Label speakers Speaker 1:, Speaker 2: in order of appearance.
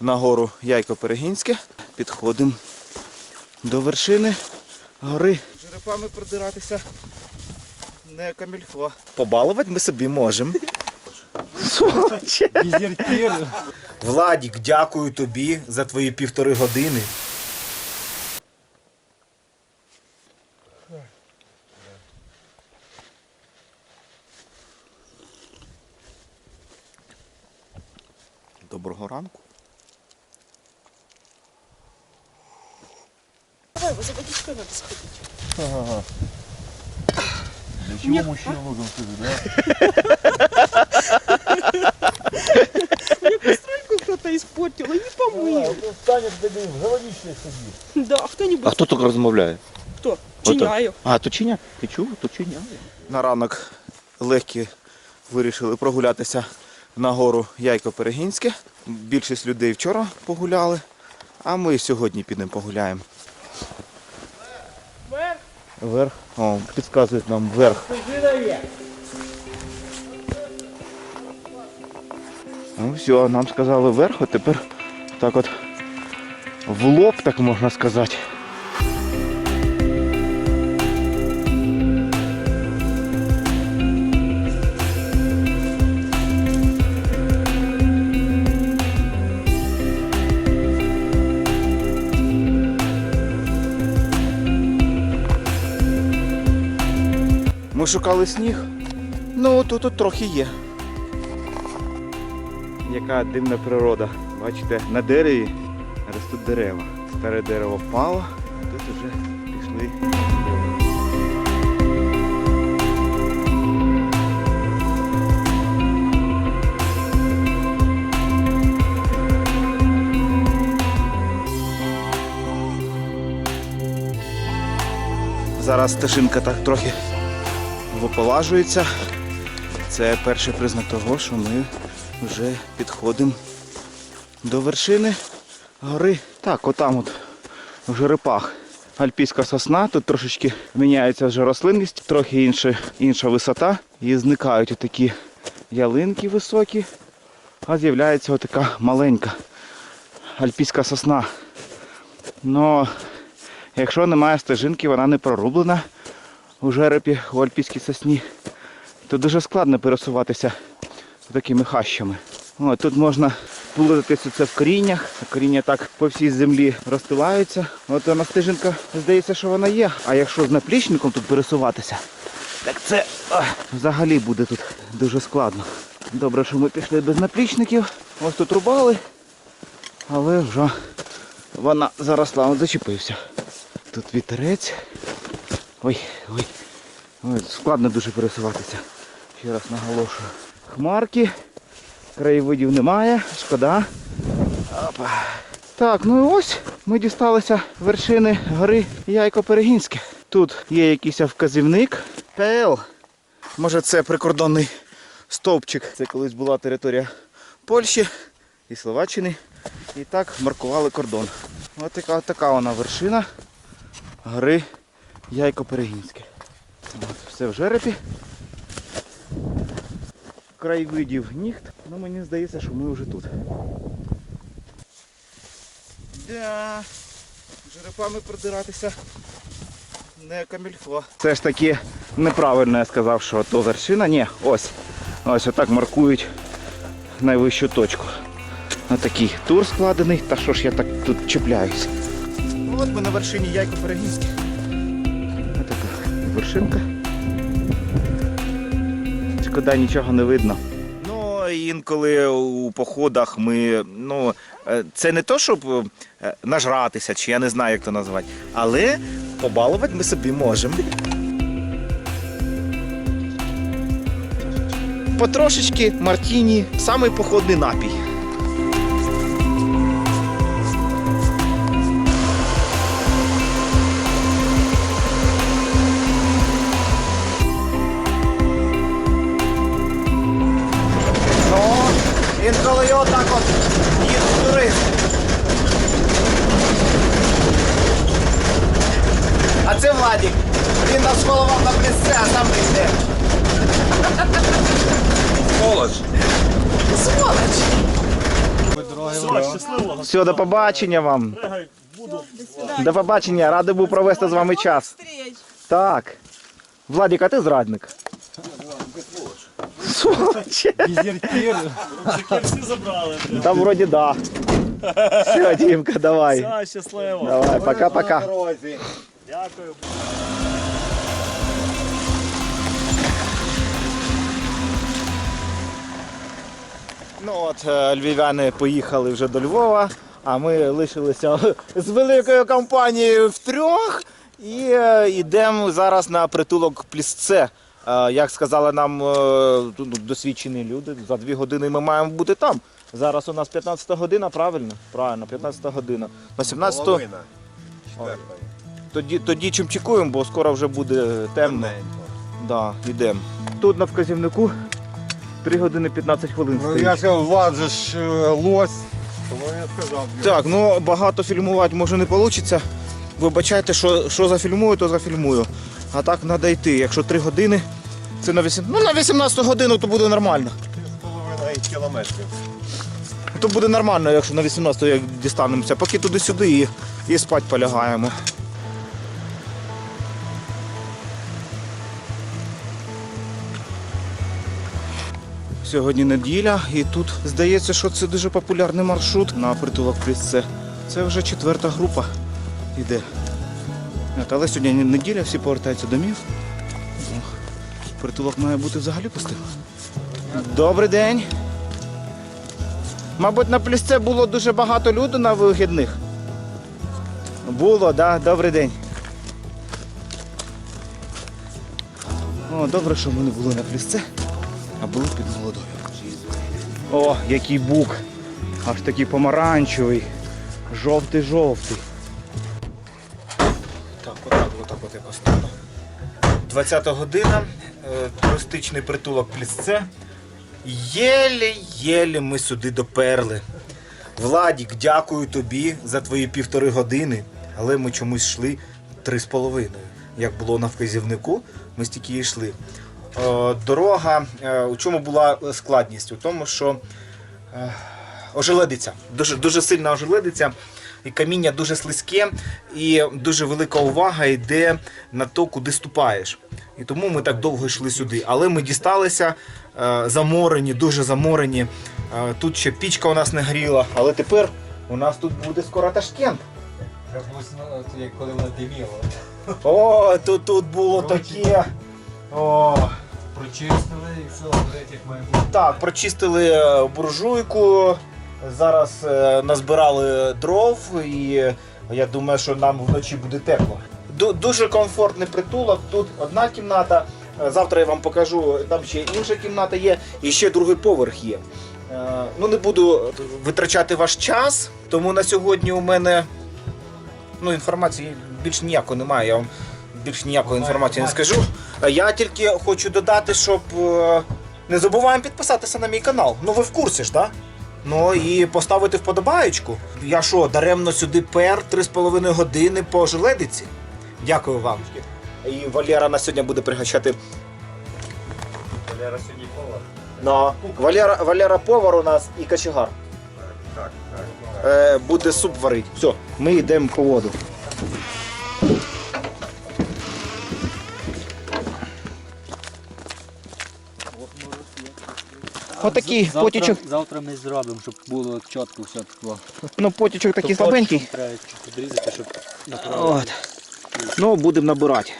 Speaker 1: на гору Яйко-Перегінське. Підходимо до вершини гори. Жерепами продиратися не камільфо. Побалувати ми собі можемо. Владік, дякую тобі за твої півтори години.
Speaker 2: Давай, за водичкой надо сходить.
Speaker 3: Для чего мужчина нужен в да?
Speaker 2: Мне постройку кто-то испортил, и не помыл.
Speaker 3: Тобі головище сидит.
Speaker 2: Да, кто-нибудь.
Speaker 1: А хто так розмовляє?
Speaker 2: Кто? Чиняю.
Speaker 1: А, точиня? Ти чув? Точиня. На ранок легкі вирішили прогулятися на гору Яйко-Перегінське. Більшість людей вчора погуляли, а ми сьогодні підемо погуляємо.
Speaker 2: Вверх.
Speaker 1: О, підказують нам вверх. Ну все, нам сказали вверх, а тепер так от в лоб, так можна сказати. Ми шукали сніг. Ну, тут, тут трохи є. Яка дивна природа. Бачите, на дереві ростуть дерева. Старе дерево впало, а тут вже пішли. Зараз стежинка так трохи виполажується. Це перший признак того, що ми вже підходимо до вершини гори. Так, отам от в жерепах альпійська сосна. Тут трошечки міняється вже рослинність, трохи інша, інша висота. І зникають отакі ялинки високі, а з'являється отака маленька альпійська сосна. Но якщо немає стежинки, вона не прорублена у жерепі у альпійській сосні, то дуже складно пересуватися такими хащами. О, тут можна плутатися це в коріннях. Коріння так по всій землі розстилаються. От вона стежинка, здається, що вона є. А якщо з наплічником тут пересуватися, так це ах, взагалі буде тут дуже складно. Добре, що ми пішли без наплічників. Ось тут рубали, але вже вона заросла, от зачепився. Тут вітерець. Ой, ой. Ой, складно дуже пересуватися. Ще раз наголошую. Хмарки, краєвидів немає, шкода. Опа. Так, ну і ось ми дісталися вершини гори Яйко-Перегінське. Тут є якийсь вказівник. ПЛ. Може це прикордонний стовпчик. Це колись була територія Польщі і Словаччини. І так маркували кордон. Ось така, така вона вершина гори Яйко-Перегінське. Все в жерепі. Краєвидів ніхт, ну мені здається, що ми вже тут. Да, жерепами продиратися не камільфо. Це ж таки неправильно я сказав, що то вершина. Ні, ось. Ось отак маркують найвищу точку. Отакий тур складений. Та що ж я так тут чіпляюсь? От ми на вершині Яйко Перегінське. Вершинка. Шкода нічого не видно. Ну, інколи у походах ми. Ну, е, це не то, щоб е, нажратися, чи я не знаю, як то назвати, але побалувати ми собі можемо. Потрошечки Мартіні, самий походний напій. головав на місце, а сам не йде.
Speaker 3: Сволочь.
Speaker 2: Сволочь!
Speaker 3: Дороги
Speaker 4: Щасливо.
Speaker 1: Все, до побачення вам.
Speaker 4: Бегай, буду.
Speaker 1: До побачення, радий був провести з вами час.
Speaker 2: Встреч.
Speaker 1: Так. Владик, а ти зрадник? Сволочь.
Speaker 4: Рюкзаки всі забрали. бля.
Speaker 1: Та вроді да. Все, Дімка, давай.
Speaker 4: Все, щасливо.
Speaker 1: Давай, пока-пока.
Speaker 4: Дякую.
Speaker 1: Ну от е, львів'яни поїхали вже до Львова, а ми лишилися з великою компанією в трьох і е, йдемо зараз на притулок Плісце. Е, Як сказали нам ну, досвідчені люди, за дві години ми маємо бути там. Зараз у нас 15 година, правильно? Правильно, 15 година. На 17
Speaker 3: Половина.
Speaker 1: Тоді, тоді чимчикуємо, бо скоро вже буде темно. Да, йдемо. Тут на вказівнику 3 години 15 хвилин.
Speaker 3: Ну
Speaker 1: стоїть.
Speaker 3: я сказав, Влад же ж е, лось. Тому я сказав.
Speaker 1: Так, ну багато фільмувати може не вийде. Вибачайте, що, що зафільмую, то зафільмую. А так треба йти. Якщо 3 години, це на 8... ну, на 18 годину то буде нормально.
Speaker 3: З половиною кілометрів.
Speaker 1: То буде нормально, якщо на 18 як дістанемося. Поки туди-сюди і, і спать полягаємо. Сьогодні неділя, і тут здається, що це дуже популярний маршрут на притулок Плісце. Це вже четверта група йде. Але сьогодні неділя, всі повертаються домів. Притулок має бути взагалі пустим. Добрий день. Мабуть, на плісце було дуже багато людей на вихідних. Було, так, да? добрий день. О, добре, що ми не були на плісце, а були під водою. О, який бук. Аж такий помаранчевий. Жовтий-жовтий. Так, отак, отак от я поставлю. 20 година, е, туристичний притулок Плісце. Єлі-єлі ми сюди доперли. Владік, дякую тобі за твої півтори години, але ми чомусь йшли три з половиною. Як було на вказівнику, ми стільки йшли. Е, Дорога, е, у чому була складність? У тому, що е, ожеледиця, дуже, дуже сильна ожеледиця, і каміння дуже слизьке, і дуже велика увага йде на то, куди ступаєш. І тому ми так довго йшли сюди. Але ми дісталися заморені, дуже заморені. Тут ще пічка у нас не гріла, але тепер у нас тут буде скоро Ташкент.
Speaker 5: коли вона диміла.
Speaker 1: О, тут, тут було таке. О,
Speaker 5: Прочистили і все, горить як
Speaker 1: так, прочистили е, буржуйку. Зараз е, назбирали дров, і я думаю, що нам вночі буде тепло. Ду- Дуже комфортний притулок. Тут одна кімната. е, Завтра я вам покажу, там ще інша кімната є, і ще другий поверх є. Ну, не буду витрачати ваш час, тому на сьогодні у мене ну, інформації більш ніякої немає. Я вам більш ніякої інформації не скажу. Я тільки хочу додати, щоб е, не забуваємо підписатися на мій канал. Ну ви в курсі ж, так? Ну і поставити вподобаєчку. Я що, даремно сюди пер 3,5 години по желедиці? Дякую вам. І Валера на сьогодні буде пригощати.
Speaker 3: Валера сьогодні повар.
Speaker 1: На Валера, Валера повар у нас і кочегар.
Speaker 3: Так, так.
Speaker 1: Е, буде суп варити. Все, ми йдемо по воду. Отакий
Speaker 5: Завтра-
Speaker 1: потічок.
Speaker 5: Завтра ми зробимо, щоб було чітко все тако.
Speaker 1: Ну, потічок такий
Speaker 5: То
Speaker 1: слабенький.
Speaker 5: Треба підрізати, щоб
Speaker 1: От. Ну, будемо набирати.